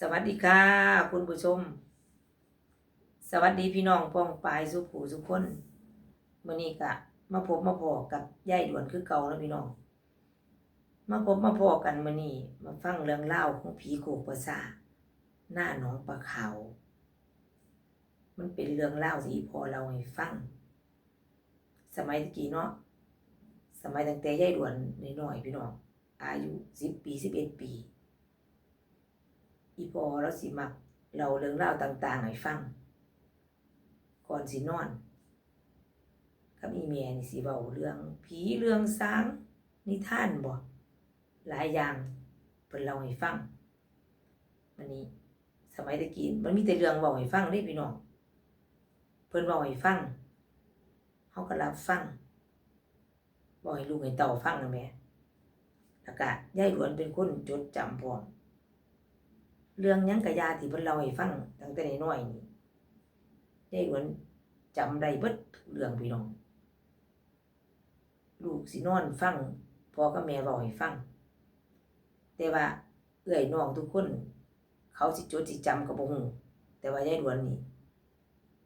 สวัสดีค่ะ คุณผู้ชม สวัสดีพี่น้องป้องปายสุขูสุขคนมื่อนี้กะ มาพบมาพอกับยายด่วนคือเก่าแล้วพี่น้อง มาพบมาพอกันมื่อนี้มาฟังเรื่องเล่าของผีโขกประสาหน้าหนองปลาขา มันเป็นเรื่องเล่าวที่พอเราให้ฟัง สมัยตะกี้เนาะสมัยตั้งแต่ยายด่วนน้อยๆพี่น้องอายุสิบปีสิบเอ็ดปี อีพอแล้วสิมักเราเรื่องเล่าวต่าง ๆ ให้ฟัง ก่อนสินอนกับอีเมียนี่สิเบาเรื่องผีเรื่องสางนิทานบ่หลายอย่างเพิ่นเล่าให้ฟังมันนี้สมัยตะกี้มันมีแต่เรื่องเว้าให้ฟังเด้พี่น้องเพิ่นเว้าให้ฟังเฮาก็รับฟังเว้าให้ลูกให้เต่าฟังนะแม่แล้วก็ยายหลวนเป็นคนจดจำพร้อม เรื่องยังกะยาที่เพิ่นเล่าให้ฟังตั้งแต่น้อยนี่ได้เหมือนจำได้เบิดเรื่องพี่น้อง ลูกสินอนฟังพ่อกับแม่เว้าให้ฟัง แต่ว่าเอื้อยน้องทุกคน เขาสิจดสิจำก็บ่ฮู้แต่ว่ายายดวนนี่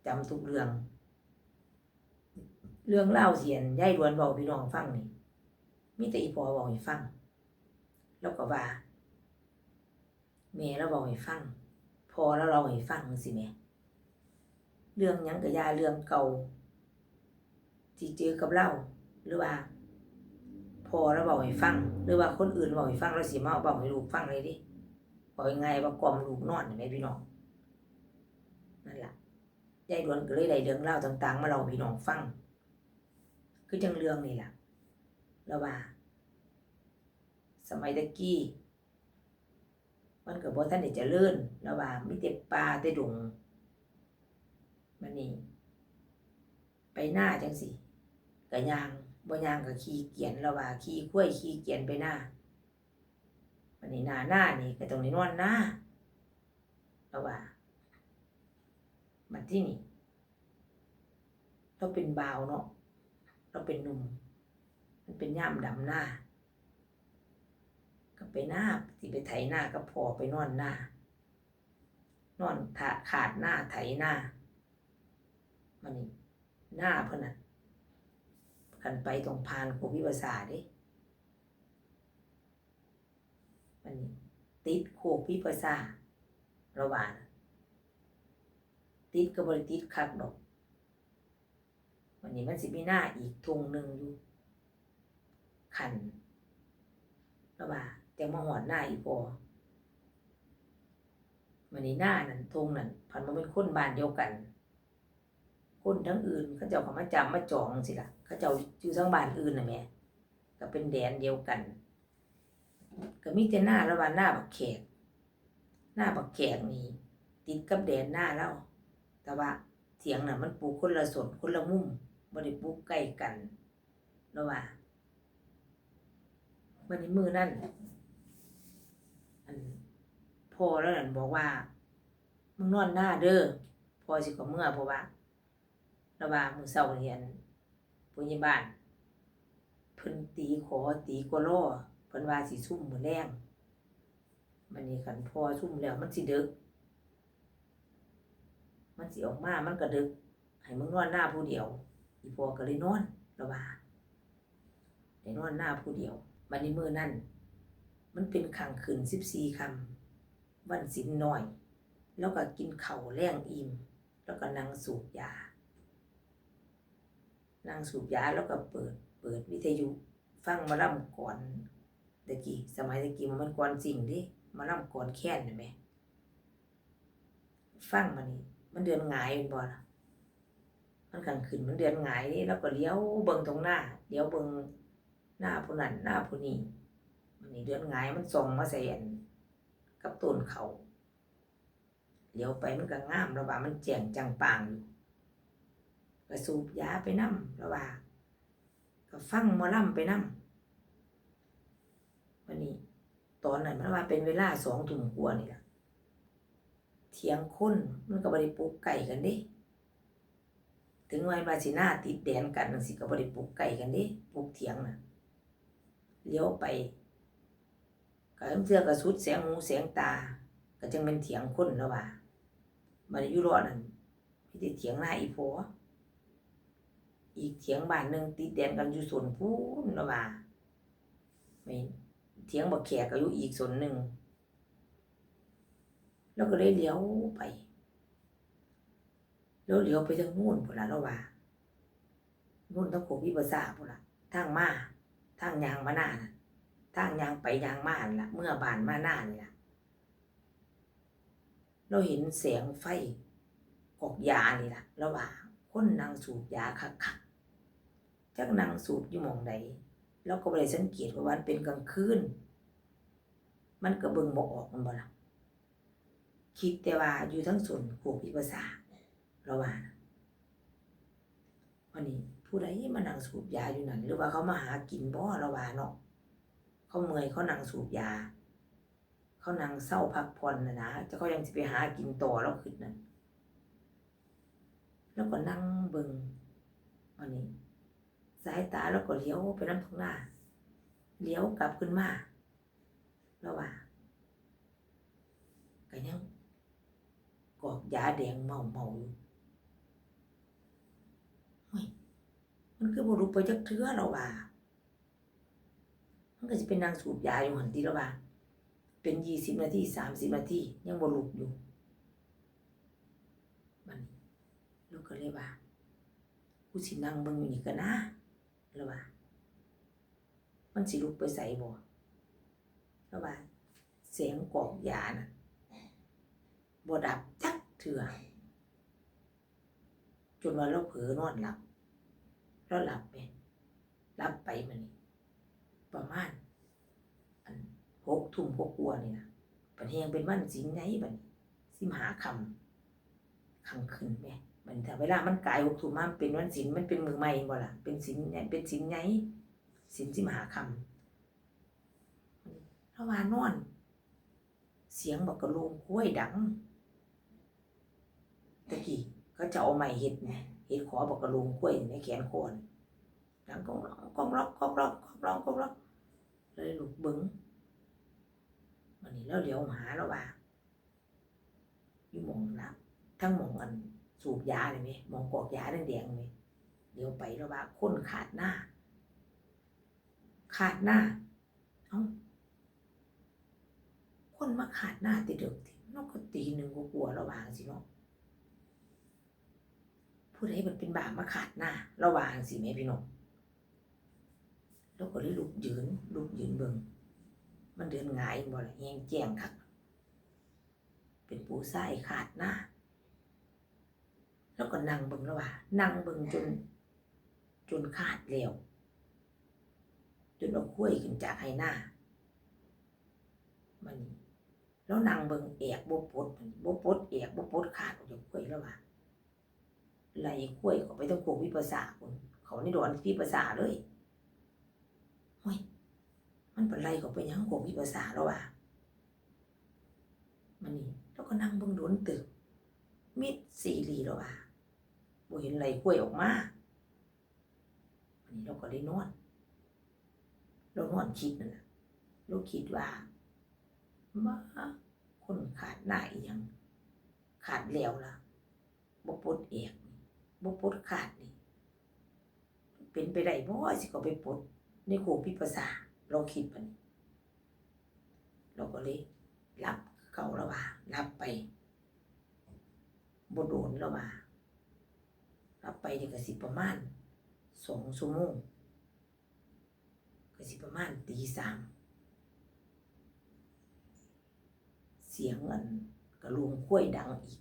จำทุกเรื่อง เรื่องเล่าเสียนยายดวนเว้าพี่น้องฟังนี่มีแต่อีพ่อเว้าให้ฟัง แล้วก็ว่า แม่เราบอกให้ฟังพอแล้วเราให้ฟังสิแม่เรื่องยังกับยาเรื่องเก่าที่เจอกับเราหรือว่า พอเราบอกให้ฟัง หรือว่าคนอื่นบอกให้ฟังเราสิมาบอกให้ลูกฟังเลยดิบอกยังไงว่ากล่อมลูกนอนเห็นไหมพี่น้องนั่นแหละยายดวนก็เลยได้เรื่องเล่าต่าง ๆ มาเราพี่น้องฟังคือจังเรื่องนี่แหละแล้วว่า สมัยตะกี้ มันก็บ่ทันได้เจริญแล้วว่ามีแต่ป่าแต่ดงมันนี่ไปหน้าจังสิก็ย่างบ่ย่างก็ขี่เกียนแล้วว่าขี่ข้วยขี่เกียนไปหน้ามันนี่หน้าหน้านี่ก็ต้องได้นอนหน้าแล้วว่ามันที่นี่เราเป็นบ่าวเนาะเราเป็นหนุ่มมันเป็นย่ามดำหน้า ไปหน้าสิไปไถหน้าก็พอไปนอนหน้านอนถาขาดหน้าไถหน้ามันนี่หน้าเพิ่นน่ะกันไปตรงพานโคพิภาษาด้มันนี่ติดโคพิภาษาระหว่างติดก็บริติดคักดอกวันนี้มันสิมีหน้าอีกทงหนึ่งอยู่ขันแล้วว่า แต่มาหอดหน้าอีพอมันนี่หน้านั่นทงนั่นพันมันเป็นคนบ้านเดียวกัน คนทั้งอื่นเขาเจ้าขามาจำมาจองสิล่ะเขาเจ้าอยู่ทั้งบ้านอื่นน่ะแม่ก็เป็นแดนเดียวกัน ก็มีแต่หน้าระหว่างหน้าบักแขก หน้าบักแขกนี่ติดกับแดนหน้าแล้วแต่ว่าเถียงน่ะมันปลูกคนละส่วนคนละมุมบ่ได้ปลูกใกล้กันแล้วว่าวันนี้มือนั่น พอแล้วนั่นบอกว่ามึงนอนหน้าเด้อพอสิก็เมื่อเพราะว่าระว่ามือเศร้าเรียนปุญญบ้านเพิ่นตีขอตีกโลเพิ่นว่าสิซุ่มมือแรงมันนี่ขันพอซุ่มแล้วมันสิดึก มันสิออกมามันก็ดึก ให้มึงนอนหน้าผู้เดียว อีพอก็เลยนอนระว่าได้นอนหน้าผู้เดียวบันนี้มือนั่นมันเป็นขังคืนสิบสี่คำ วันสินหน่อย แล้วก็กินเข่าแรงอิ่ม แล้วก็นั่งสูบยา นั่งสูบยาแล้วก็เปิด เปิดวิทยุฟังมาล่ำก่อนตะกี้สมัยตะกี้มันก่อนสิ่งดิมาล่ำก่อนแค้นเห็นไหมฟังมันนี่มันเดือนหงายเป็นบ่ล่ะมันกลางคืนมันเดือนหงายนี่แล้วก็เลี้ยวเบิ่งตรงหน้าเลี้ยวเบิ่งหน้าผู้นั้นหน้าผู้นี้มันนี่เดือนหงายมันส่งมาใส่อัน กับต้นเขาเลี้ยวไปมันก็งามแล้วว่ามันแจ่งจังปางอยู่ก็สูบยาไปนํแล้วว่าก็ฟังมอลำไปนํวันนี้ ตอนนั้นมันว่าเป็นเวลาสองทุ่มกว่านี่ละเถียงคนมันก็บริปลูกไก่กันดิถึงวันวาสิหน้าติดแดนกันสิก็บริปลูกไก่กันดิปลูกเถียงน่ะเลี้ยวไป ก็เทื่อก็สุดแสงหูแสงตา ก็จังเป็นเถียงคนแล้วว่ามันอยู่รอดนั่นพี่ติเถียงหน้าอีพออีกเถียงบ้านหนึ่งติดแดนกันอยู่ส่วนพูนแล้วว่าไม่เถียงบักแขกก็อยู่อีกส่วนหนึ่งแล้วก็เลยเลี้ยวไปแล้วเลี้ยวไปทางนู่นพุ่นละแล้วว่านู่นต้องโขกวิปัสสาพุ่นละทางมาทางยางมาหน้าน่ะ ทางยางไปยางมานั่นละเมื่อบานมาหน้านี่ละเราเห็นแสงไฟกอกยานี่ละระหว่างคนนางสูบยาคักคักจักนางสูบอยู่หมองใดเราก็บ่ได้สังเกตว่ามันเป็นกลางคืน มันก็เบิ่งบ่ออกมันบ่ละคิดแต่ว่าอยู่ทั้งส่วนโขกวิปัสสาระหว่างวันนี้ผู้ใดมานั่งสูบยาอยู่นั่นหรือว่าเขามาหากินบ่ระหว่างเนาะ เขาเมื่อยเขานั่งสูบยา เขานั่งเศร้าพักผ่อนนะนะจะเขายังจะไปหากินต่อแล้วขึ้นนั่นแล้วก็นั่งเบิงวันนี้ สายตาแล้วก็เลี้ยวไปน้ำทางหน้าเลี้ยวกลับขึ้นมาแล้วว่าก็ยังกอกยาแดงเมาเมาอยู่มันคือบุรุษไปจักเทือเราว่า มันก็จะเป็นนางสูบยาอยู่หันทีแล้วว่า เป็นยี่สิบนาทีสามสิบนาทียังบลุกอยู่มันลูกก็เลยว่ากูสินั่งเบิ่งอยู่นี่ก็นะแล้วว่า มันสิลุกไปใส่บ่แล้วว่าเสียงกอกยาน่ะบ่ดับจักเถื่อจนว่าเราเผลอนอนหลับเราหลับไปหลับไปมันนี่ ประมาณหกทุ่มหกกัวนี่นะปันเฮงเป็นวันสิงไงบัดนี้สิมหาคำคำขึ้นแม่บันถ้าเวลามันกลายหกทุ่มมันเป็นวันสินมันเป็นมือใหม่บ่ล่ะเป็นสินเนี่ยเป็นสินไงสินสิมหาคำระวานอน เสียงบอกกระโลงกล้วยดังตะกี้ก็จะเอาไม้เห็ดไงเห็ดขอบอกกระโลงกล้วยในแขนโคนดังก้องร้องก้องร้องก้องร้องก้องร้องก้องร้อง เลยลุกเบิ้งวันนี้เราเลี้ยวหาแล้วว่าอยู่มองละทั้งมองอันสูบยาเลยไหมมองกอกยาแดงๆไหมเดี๋ยวไปแล้วว่าคนขาดหน้า ขาดหน้า เอ้าคนมาขาดหน้าติดเด็กทีเราก็ตีหนึ่งกลัวระวางสิเนาะผู้ใดมันเป็นบาปมาขาดหน้าระวางสิแม่พี่น้อง แล้วก็เลยลุกยืนลุกยืนเบิ่งมันเดินหงายบ่ละแหงแจ้งคักเป็นปูไส้ขาดหน้าแล้วก็นั่งเบิ่งแล้วว่านั่งเบิ่งจน จนขาดแล้วจนเอาคุ้ยขึ้นจากให้หน้า มันแล้วนั่งเบิ่งแอกบ่ปดบ่ปดแอกบ่ปดขาดออกจากคุ้ยแล้วว่าไหลคุ้ยก็ไปต้องโคกวิปัสสาคนเขานี่โดนวิปัสสาเลย มันเป็นไรก็เป็นหยังโกวิภาษาแล้วว่ะมันนี่แล้วก็นั่งเบิ่งโดนตึก มิดซีรีแล้วว่ะบ่เห็นไรกล้วยออกมาอันนี้เราก็ได้นอนเรานอนคิดนั่นแหละเราคิดว่ามาคนขาดหน้าอีหยัง ขาดแล้วล่ะบ่ปดเอกบ่ปดขาดนี่ เป็นไปได้บ่สิก็ไปปดในโคพิภาษา เราคิดมันเราก็เลยรับเก่าแล้วว่ารับไปบโดนแล้วว่ารับไปเนี่ก็สิประมาณสองชั่วโมงก็สิประมาณตีสามเสียงอันกระลวงคุ้ยดังอีก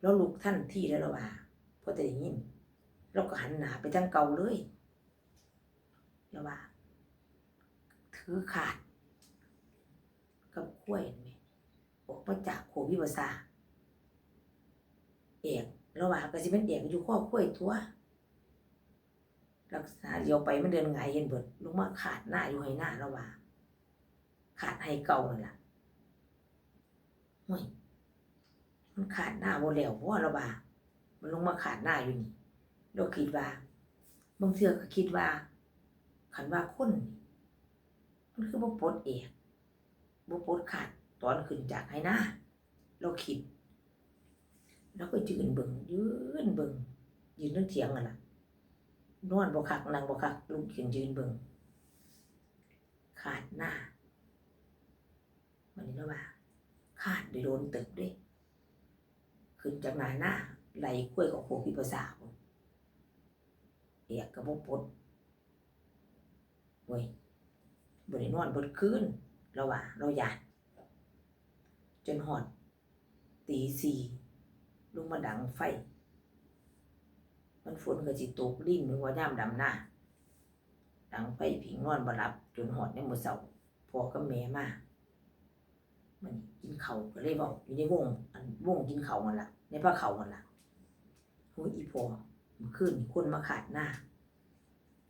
แล้วลุกท่านที่แล้วละว่าพอจะได้ยินเราก็หันหน้าไปทางเก่าเลยแล้วว่า ถือขาด กับกล้วยไหมออกมาจากโควิวาซาเอกระหว่างก็สิเป็นเอกอยู่ข้อกล้วยตัวรักษาเดียวไปมันเดินไงายเห็นเบิดลงมาขาดหน้าอยู่ให้หน้าระหว่างขาดให้เก่านั่นล่ะห่วยมันขาดหน้าโมแล้วเพราะระบามันลงมาขาดหน้าอยู่นี่เราคิดว่าบางเทือก็คิดว่าขันว่าคนนี่ มันคือบ่ปลดเอกบ่ปลดขาดตอนขึ้นจากให้หน้าเราคิดแล้วก็ยืนเบิ่งยืนเบิ่งยืนนั่งเถียงกันล่ะนอนบ่คักนั่งบ่คักลุกขึ้นยืนเบิ่งขาดหน้ามันนี่แล้วว่าขาดได้โดนตึกด้วยขึ้นจากหน้าหน้าไหลกล้วยกับโคพิภาษาบ่เอียกกระบบปดเว้ย บ่ได้นอนบดคืนเราว่า เราหยาดจนหอด ตีสี่ลงมาดังไฟ มันฝนก็สิตกลิ้นนึกว่าย่ามดำหน้า ดังไฟผิงนอนบ่หลับ จนหอดในมือเช้าพ่อกับแม่มามันกินเขาก็เลยบอกอยู่ในวงอันวงกินเขามันละในผ้าเขามันละโอ้ยอีพ่อมื่อคืนคนมาขาดหน้า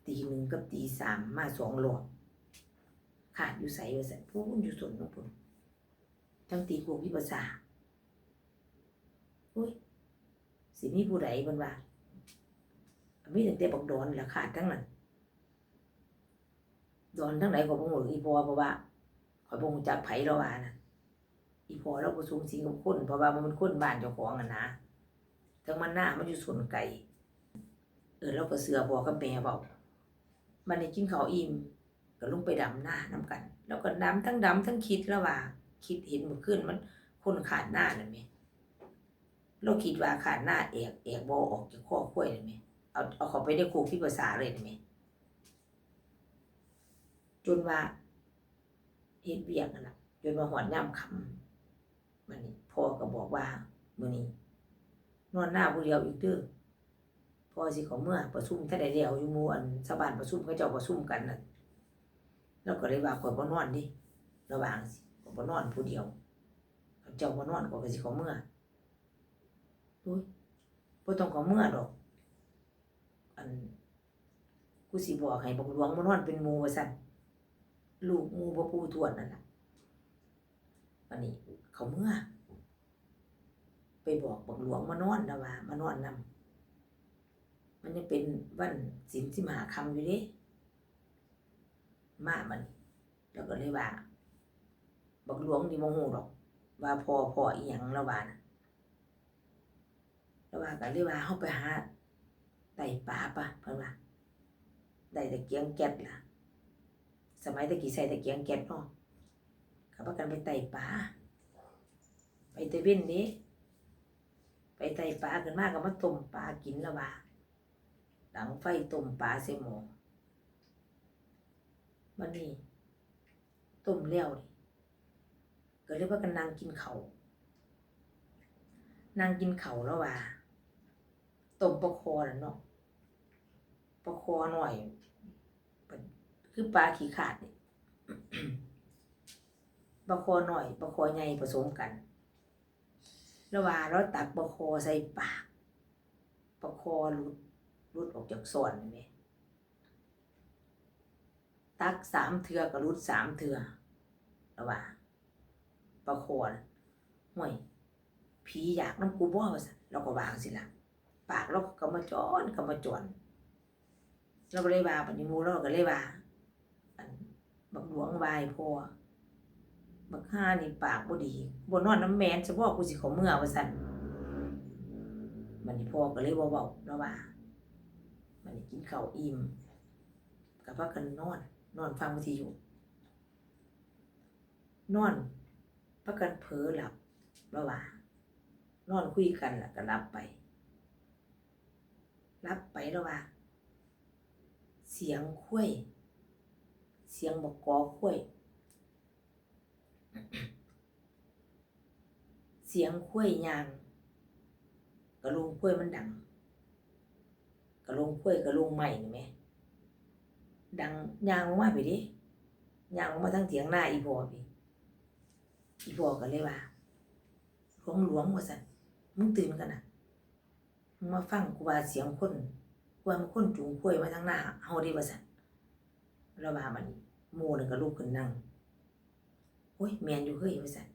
ตีหนึ่งกับตีสามมาสองหลอด ขาดอยู่ใส่ว่าใส่พูนอยู่ส่วนน้องพุ่นทั้งตีกูพิภาษาอุ้ยสิมีผู้ใดเพิ่นว่ามีตั้งแต่บักดอนแหละขาดทั้งนั้นดอนทั้งไหนก็บ่ฮู้อีพอเพราะว่าขอยบ่งจักไผแล้วว่านะอีพอเราบ่สูงสิงกับคนเพราะว่ามันเป็นคนบ้านเจ้าของอะนะทั้งมันหน้ามันอยู่ส่วนไก่เออเราก็เสือพอกับแม่เว้ามันได้กินข้าวอิ่ม ก็ลงไปดำหน้านํกัน แล้วก็ดำทั้งดำทั้งคิดแล้วว่าคิดเห็นมื่อคืนมันคนขาดหน้านั่นแหมเราคิดว่าขาดหน้าเอกเอกบ่ออกจากข้อข้ยนั่นแหมเอาเอาเขาไปในครูพิภาษาเลยนั่นแหมจนว่าเฮ็ดเวียกนั่นล่ะจนว่าหอดย่ำคำมันนี่พ่อก็บอกว่ามื้อนี้นอนหน้าผู้เดียวอีกเด้อพ่อสิขาเมื่อประชุมถ้าได้แล้วอยู่มู่อันชาวบ้านประชุมเขาเจ้าประชุมกันน่ะ แล้วก็เลยว่าข่อยบ่นอนดิระว่างสิข่อยบ่นอนผู้เดียวเจ้าบ่นอนข่อยก็สิเขาเมื่อโอ้ยบ่ต้องเขาเมื่อดอก อันกูสิบอกให้บักหลวงมานอนเป็นหมู่ว่าซั่นลูกหมู่บ่ปู่ทวดนั่นน่ะวันนี้เขาเมื่อ ไปบอกบักหลวงมานอนนะว่ามานอนนำมันยังเป็นวันศีลสิมหาคำอยู่เด้ มามันแล้วก็เลยว่า บักหลวงนี่โมโหดอก ว่าพอพออีหยังแล้วว่านะแล้วว่าก็เลยว่าเฮาไปหาไต่ปลาปะเพิ่นว่าได้ตะเกียงแก๊สล่ะ สมัยตะกี้ใส่ตะเกียงแก๊สเนาะเขาพากันไปไต่ปลาไปตะเว้นนี้ไปไต่ปลาขึ้นมากก็มาต้มปลากินแล้วว่าดังไฟต้มปลาใส่หมอ มันนี่ต้มแล้วนี่ก็เรียกว่ากันนางกินเขานางกินเขาแล้วว่าต้มปลาคอน่ะเนาะปลาคอหน่อย คือปลาขี้ขาดนี่ปลาคอหน่อยปลาคอใหญ่ผสมกัน แล้วว่าเราตักปลาคอใส่ปากปลาคอหลุดหลุดออกจากส่วนนี่แหม ตักสามเทือกับรุดสามเทือแล้วว่าปลาคน่ะห่วยผีอยากน้ำกูบ่ว่าซั่นเราก็วางสิละปากเราก็มาจอนก็มาจอนเราก็เลยว่าปณิมูเราก็เลยว่าบักหลวงวายพ่อบักห้านี่ปากบ่ดีบ่นอนน้ำแมนเฉพาะกูสิขาเมื่อว่าซั่นมันนี่พ่อก็เลยเว้าๆแล้วว่า มันนี่กินข้าวอิ่มก็พากันนอน นอนฟังวิทยุนอนพากันเผลอหลับแล้วว่านอนคุยกันแล้วก็รับไปรับไปแล้วว่าเสียงคุ้ยเสียงบกกอคุ้ยเสียงคุ้ยยางกระลุงคุ้ยมันดังกระลุงคุ้ยกระลุงใหม่นี่ไหม ดังยางลงมาไปดิยางลงมาทั้งเถียงหน้าอีพอพี่อีพอก็เลยว่าหลวงหลวงว่าสันมึงตื่นกันนะมึงมาฟังกูว่าเสียงคนกูว่ามันคนจูงคุยมาทั้งหน้าเฮาดีว่าสันแล้วว่ามันโมนึงก็ลุกขึ้นนั่งโอ้ยแมนอยู่เฮ้ยว่าสัน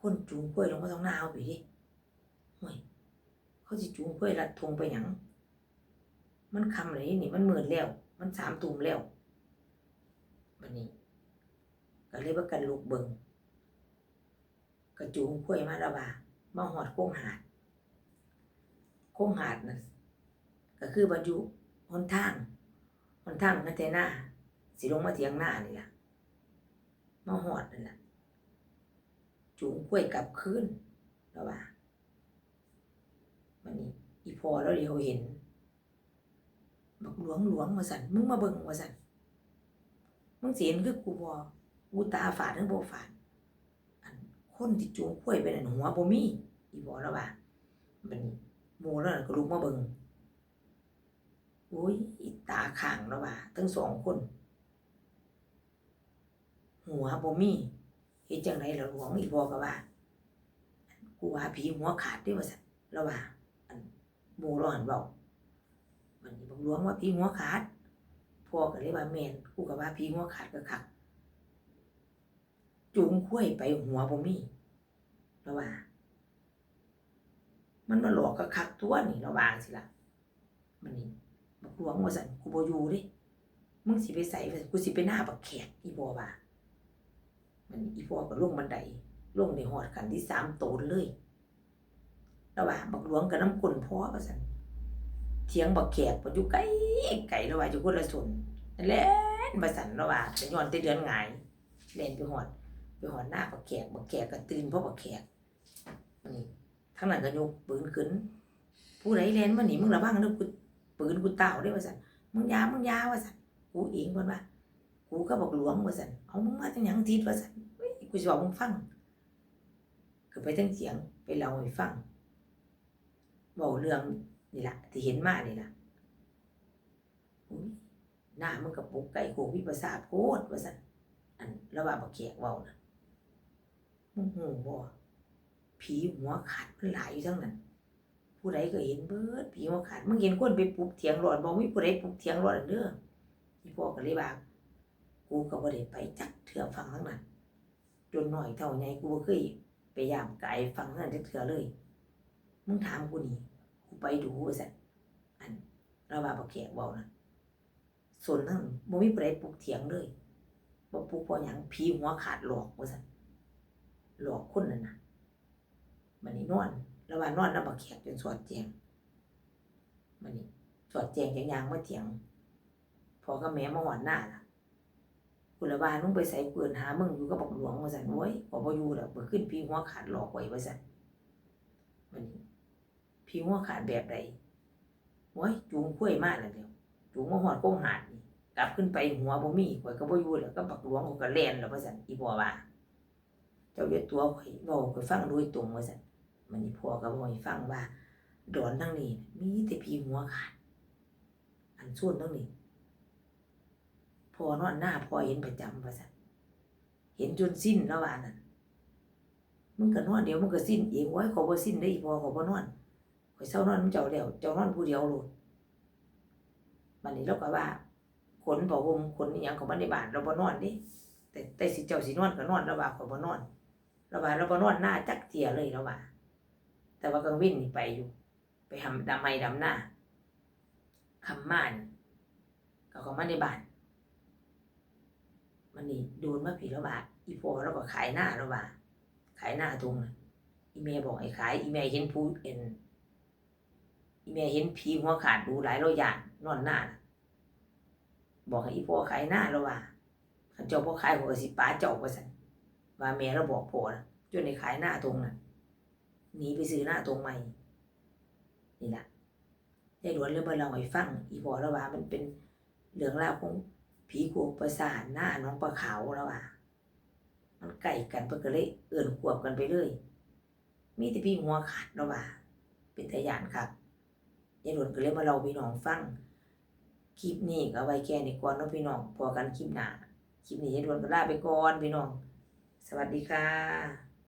คนจูงกล้วยลงมาตรงหน้าเอาไปดิโอ้ยเขาสิจูงกล้วยลัดทงไปหยังมันคำอะไรนี่มันเหมื่นแล้ว มันสามตุ่มแล้ววันนี้ ก็เลยว่ากันลูกเบิงกระจูงกล้วยมาแล้วว่ามาหอดโค้งหาด โค้งหาดนั่นก็คือบรรยุหนทางหนทางนันเทน้าสิลงมาเถียงหน้านี่ล่ะมาหอดนั่นล่ะจูงกล้วยกลับคืนแล้วว่ามันนี่อีพอแล้วเดี๋ยวเห็น บักหลวงหลวงมาสั่นมึงมาเบิ่งมาสั่นมึงเสียนคือกูบอกูตาฝาดหรือบ่ฝาดอันคนที่จูงกล้วยไปนั่นหัวบ่มีอีบ่แล้วว่ามันหมู่แล้วก็ลุกมาเบิ่งโอ้ยตาข้างแล้วว่าทั้งสองคน หัวบ่มีเฮ็ดจังไดล่ะหลวงอีบ่ก็ว่ากูว่าผีหัวขาดเด้ว่าซั่นแล้วว่าอันหมู่เราหันเว้า มันนี่บอกหลวงว่าผีหัวขาดพ่อก็เลยว่าแม่นกูก็ว่าผีหัวขาดก็คักจูงคุ้ยไปหัวบ่มีแล้วว่า มันมาหลอกกะคักตัวนี่ระวางสิล่ะมันนี่บักหลวงว่าสั่นกูบ่อยู่ดิมึงสิไปใส่กูสิไปหน้าบักแขกอีบ่ว่ามันอีบ่ก็ลงบันไดลงในหอดขันที่สามโตนเลย แล้วว่าบักหลวงกับน้ำกลนพ่อว่าสั่น เถียงบักแขกมันอยู่ไกลไกลแล้วว่าอยู่คนละส่วนแล่นมาสั่นแล้วว่าจะย้อนแต่เดือนหงายเล่นไปหอดไปหอนหน้าบักแขกบักแขกก็ตื่นเพราะบักแขกนี่ทั้งนั้นก็ยกปืนขึ้น ผู้ใดเล่นมาหนีมึงระวังเด้อกูปืนกูเต่าได้ว่าสันมึงยามึงยาว่าสันกูเองเพิ่นว่ากูก็บอกหลวงว่าสันเอามึงมาจังหยังทิศว่าสันเฮ้ยกูสิบอกมึงฟังก็ไปทั้งเสียงไปเล่าให้ฟังเว้าเรื่อง นี่แหละที่เห็นมานี่แหละอุ้ยหน้ามึงกับปุกไก่โควิประสาทโพดว่าสันอันระหว่างบักแขกเว้านะมึงหูบ่ผีหัวขาดมันหลายอยู่ทั้งนั้น ผู้ใดก็เห็นเบิดผีหัวขาดมึงเห็นคนไปปลุกเถียงรอดบ่มีผู้ใดปลุกเถียงรอดอันเด้ออีพ่อก็เลยว่ากูก็บ่ได้ไปจักเทื่อฟังทั้งนั้นจนหน้อยเท่าใหญ่กูบ่เคยไปยามไกลฟังทั้งนั้นจักเทื่อเลย มึงถามกูนี่ ไปดูว่าซั่นอันระหว่าบักแขกเว้านะส่วนนั้นบ่มีผู้ใดปลุกเถียงเลยบ่ปลูกพอหยังผีหัวขาดหลอกว่าซั่นหลอกคนนั่นน่ะมันนี่นอนแล้วว่านอนแล้วบักแขกจนสอดแจงมันนี่สอดแจงอย่างยางมาเถียง พอกับแม่มาหวานหน้าล่ะกุละบานมึงไปใส่เปืนหามึงอยู่กับบักหลวงว่าซั่นโอ้ยบ่บ่อยู่แล้วบ่ขึ้นผีหัวขาดหลอกไว้ว่าซั่นมันนี่ ผีหัวขาดแบบใดโอ้ยจูงคุ้ยมาแล้วเดียวจูงมาหอดกงหาดนี่กลับขึ้นไปหัวบ่มีข่อยก็บ่อยู่แล้วก็บักหลวงเขาก็แล่นแล้วว่าซั่นอีพ่อว่า เจ้าเรียตัวข่อยเว้าข่อยฟังโดยตรงว่าซั่นมันอีพ่อก็บ่ให้ฟังว่าดอนทั้งนี้มีแต่ผีหัวขาด อันส่วนทั้งนี้พ่อนอนหน้าพ่อเห็นประจำว่าซั่นเห็นจนสิ้นแล้วว่านั่นมึงก็นอนเดี๋ยวมึงก็สิ้นเองไว้ขอบ่สิ้นได้อีพ่อขอบ่นอน ข่อยเศร้านอนเจ้าแล้วเจ้านอนผู้เดียวโลดมันนี่เราก็ว่าขนผ้าห่มขนอหยังของมันในบ้านเราบ่นอนเดิแต่แต่สิเจ้าสินอนก็นอนเราว่าข่อยบ่นอนเราว่าเราบ่นอนหน้าจักเทียเลยเราว่าแต่ว่ากลางวินนี่ไปอยู่ ไปทำดำไม้ดำหน้าคำม่านก็ของมันในบ้านมันนี่โดนมาผีแล้วว่าอีพอเราก็ขายหน้าเราว่าขายหน้าตรงน่ะอีเมย์บอกให้ขายอีเมย์เห็นผู้เอ็น อีเมย์เห็นผีหัวขาดดูหลายร้อยอย่างนอนหน้า บอกให้อีพ่อขายหน้าแล้วว่าคันเจ้าพ่อขายหัวสิป้าเจ้าว่าซั่นว่าแม่เราบอกพ่อนะจนในขายหน้าตรงนั้นหนีไปซื้อหน้าตรงใหม่ นี่ละยายหลวนเลยมาเล่าให้ฟัง อีพ่อแล้วว่ามันเป็นเรื่องราวของผีขวบประสานหน้าน้องปลาขาวแล้วว่ามันใกล้กันเพิ่นก็เลยเอื่นขวบกันไปเลย มีแต่พี่หัวขาดแล้วว่าเป็นตาย่านครับ ยายหลวนก็เลยมาเล่าพี่น้องฟัง คลิปนี้ก็ไว้แค่นี้ก่อนเนาะพี่น้องพอกันคลิปหน้า คลิปนี้ยายดวนก็ลาไปก่อนพี่น้อง สวัสดีค่ะ